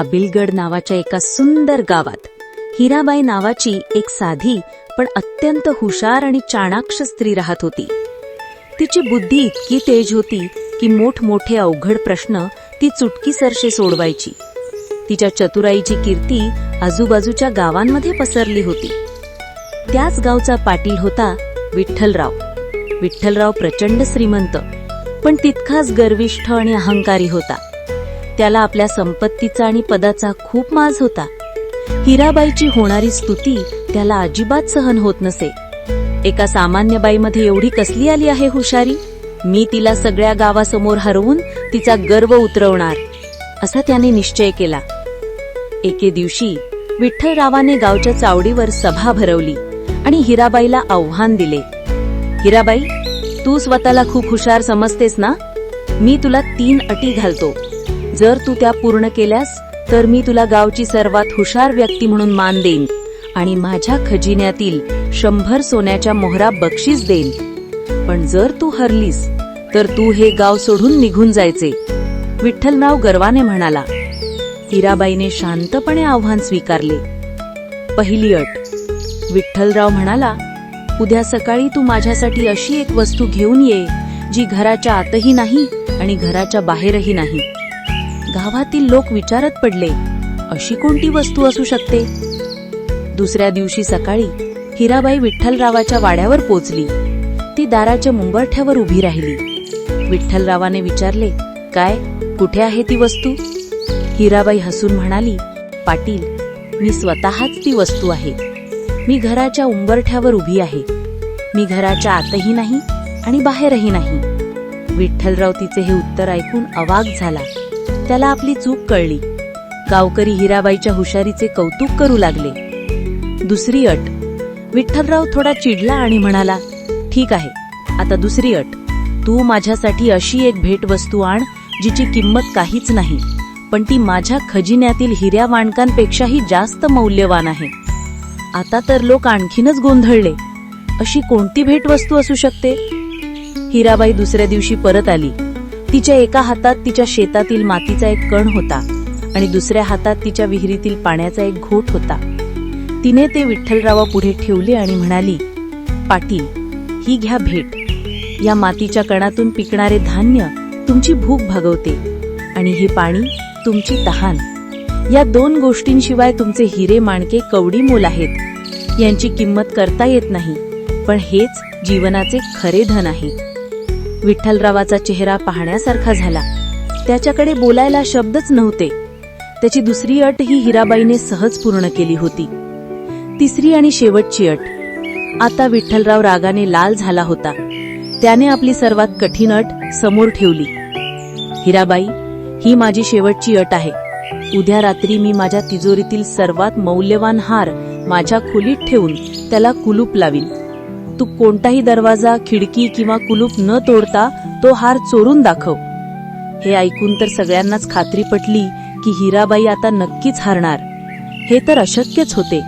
आबिलगड नावाच्या एका सुंदर गावात. हिराबाई नावाची एक साधी पण अत्यंत हुशार आणि चाणाक्ष स्त्री राहत होती. तिची बुद्धी इतकी तेज होती की मोठमोठे अवघड प्रश्न ती चुटकीसरशी सोडवायची. तिच्या चतुराईची कीर्ती आजूबाजूच्या गावांमध्ये पसरली होती. त्याच गावचा पाटील होता विठ्ठलराव. विठ्ठलराव प्रचंड श्रीमंत पण तितकाच गर्विष्ठ आणि अहंकारी होता. त्याला आपल्या संपत्तीचा आणि पदाचा खूप माज होता. हिराबाईची होणारी स्तुती त्याला अजिबात सहन होत नसे. एका सामान्य बाईमध्ये एवढी कसली आली आहे हुशारी? मी तिला सगळ्या गावासमोर हरवून तिचा गर्व उतरवणार असा त्याने निश्चय केला. एके दिवशी विठ्ठलरावाने गावच्या चावडीवर सभा भरवली आणि हिराबाईला आव्हान दिले. हिराबाई तू स्वतःला खूप हुशार समजतेस ना? मी तुला तीन अटी घालतो. जर तू त्या पूर्ण केल्यास तर मी तुला गावची सर्वात हुशार व्यक्ती म्हणून मान देईन आणि माझ्या खजिन्यातील शंभर सोन्याच्या मोहरा बक्षीस देईन. पण जर तू हरलीस तर तू हे गाव सोडून निघून जायचे. विठ्ठलराव गर्वाने म्हणाला. हिराबाईने शांतपणे आव्हान स्वीकारले. पहिली अट. विठ्ठलराव म्हणाला उद्या सकाळी तू माझ्यासाठी अशी एक वस्तू घेऊन ये जी घराच्या आतही नाही आणि घराच्या बाहेरही नाही. गावातील लोक विचारत पडले अशी कोणती वस्तू असू शकते? दुसऱ्या दिवशी सकाळी हिराबाई विठ्ठलरावाच्या वाड्यावर पोचली. ती दाराच्या मुंबरठ्यावर उभी राहिली. विठ्ठलरावाने विचारले काय कुठे आहे ती वस्तू? हिराबाई हसून म्हणाली पाटील मी स्वतःच ती वस्तू आहे. मी घराच्या उंबरठ्यावर उभी आहे. मी घराच्या आतही नाही आणि बाहेरही नाही. विठ्ठलराव तिचे हे उत्तर ऐकून अवाक झाला. त्याला आपली चूक कळली. गावकरी हिराबाईच्या हुशारीचे कौतुक करू लागले. दुसरी अट. विठ्ठलराव थोडा चिडला आणि म्हणाला ठीक आहे आता दुसरी अट. तू माझ्यासाठी अशी एक भेटवस्तू आण जिची किंमत काहीच नाही पण ती माझ्या खजिन्यातील हिऱ्या वाणकांपेक्षाही जास्त मौल्यवान आहे. आता तर लोक आणखीनच गोंधळले. अशी कोणती भेटवस्तू असू शकते? हिराबाई दुसऱ्या दिवशी परत आली. तिच्या एका हातात तिच्या शेतातील मातीचा एक कण होता आणि दुसऱ्या हातात तिच्या विहिरीतील पाण्याचा एक घोट होता. तिने ते विठ्ठलरावा पुढे ठेवले आणि म्हणाली पाटील ही घ्या भेट. या मातीच्या कणातून पिकणारे धान्य तुमची भूक भागवते आणि हे पाणी तुमची तहान. या दोन गोष्टींशिवाय तुमचे हिरे माणके कवडी मोल आहेत. यांची किंमत करता येत नाही पण हेच जीवनाचे खरे धन आहे. विठ्ठलरावाचा चेहरा पाहण्यासारखा झाला. त्याच्याकडे बोलायला शब्दच नव्हते. त्याची दुसरी अट ही हिराबाईने सहज पूर्ण केली होती. तिसरी आणि शेवटची अट. आता विठ्ठलराव रागाने लाल झाला होता. त्याने आपली सर्वात कठीण अट समोर ठेवली. हिराबाई ही माझी शेवटची अट आहे. उद्या रात्री मी माझ्या तिजोरीतील सर्वात मौल्यवान हार माझ्या खोलीत ठेवून त्याला कुलूप लावीन. तू कोणताही दरवाजा खिडकी किंवा कुलूप न तोडता तो हार चोरून दाखव. हे ऐकून तर सगळ्यांनाच खात्री पटली की हिराबाई आता नक्कीच हारणार. हे तर अशक्यच होते.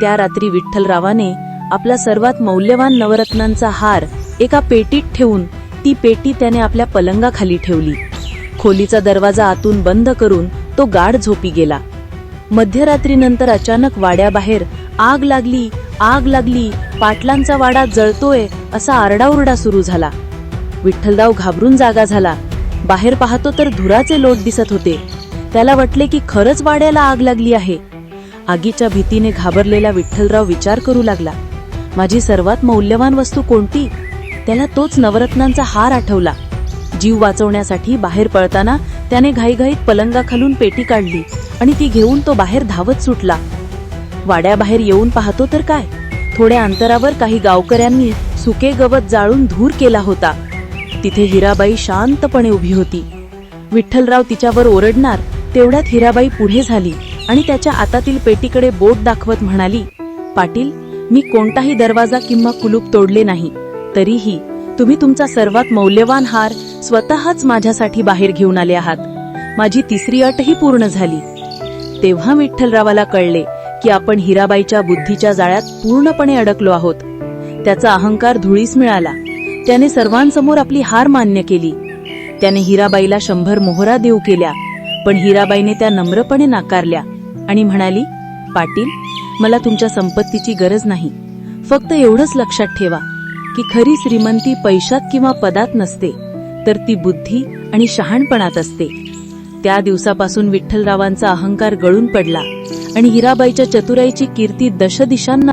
त्या रात्री विठ्ठलरावाने आपला सर्वात मौल्यवान नवरत्नांचा हार एका पेटीत ठेवून ती पेटी त्याने आपल्या पलंगाखाली ठेवली. खोलीचा दरवाजा आतून बंद करून तो गाढ झोपी गेला. मध्यरात्रीनंतर अचानक वाड्याबाहेर आग लागली आग लागली पाटलांचा वाडा जळतोय असा आरडाओरडा सुरू झाला. विठ्ठलराव घाबरून जागा झाला. बाहेर पाहतो तर धुराचे लोट दिसत होते. त्याला वाटले की खरंच वाड्याला आग लागली आहे. आगीच्या भीतीने घाबरलेला विठ्ठलराव विचार करू लागला. माझी सर्वात मौल्यवान वस्तू कोणती? त्याला तोच नवरत्नांचा हार आठवला. जीव वाचवण्यासाठी बाहेर पळताना त्याने घाईघाईत पलंगाखालून पेटी काढली आणि ती घेऊन तो बाहेर धावत सुटला. वाड्याबाहेर येऊन पाहतो तर काय? थोड्या अंतरावर काही गावकऱ्यांनी सुके गवत जाळून धूर केला होता. तिथे हिराबाई शांतपणे उभी होती. विठ्ठलराव तिच्यावर ओरडणार तेवढ्यात हिराबाई पुढे झाली आणि त्याच्या आतातील पेटीकडे बोट दाखवत म्हणाली पाटील मी कोणताही दरवाजा किंवा कुलूप तोडले नाही. तरीही तुम्ही तुमचा सर्वात मौल्यवान हार स्वतःच माझ्यासाठी बाहेर घेऊन आले आहात. माझी तिसरी अटही पूर्ण झाली. तेव्हा विठ्ठलरावाला कळले की आपण हिराबाईच्या बुद्धीच्या जाळ्यात पूर्णपणे अडकलो आहोत. त्याचा अहंकार धुळीस मिळाला. त्याने सर्वांसमोर आपली हार मान्य केली. त्याने हिराबाईला शंभर मोहरा देऊ केल्या पण हिराबाईने त्या नम्रपणे नाकारल्या आणि म्हणाली पाटील मला तुमच्या संपत्तीची गरज नाही. फक्त एवढंच लक्षात ठेवा की खरी श्रीमंती पैशात किंवा पदात नसते तर ती बुद्धी आणि शहाणपणात असते. त्या दिवसापासून विठ्ठलरावांचा अहंकार गळून पडला. आणि हिराबाईच्या चतुराईची कीर्ती दशदिशांना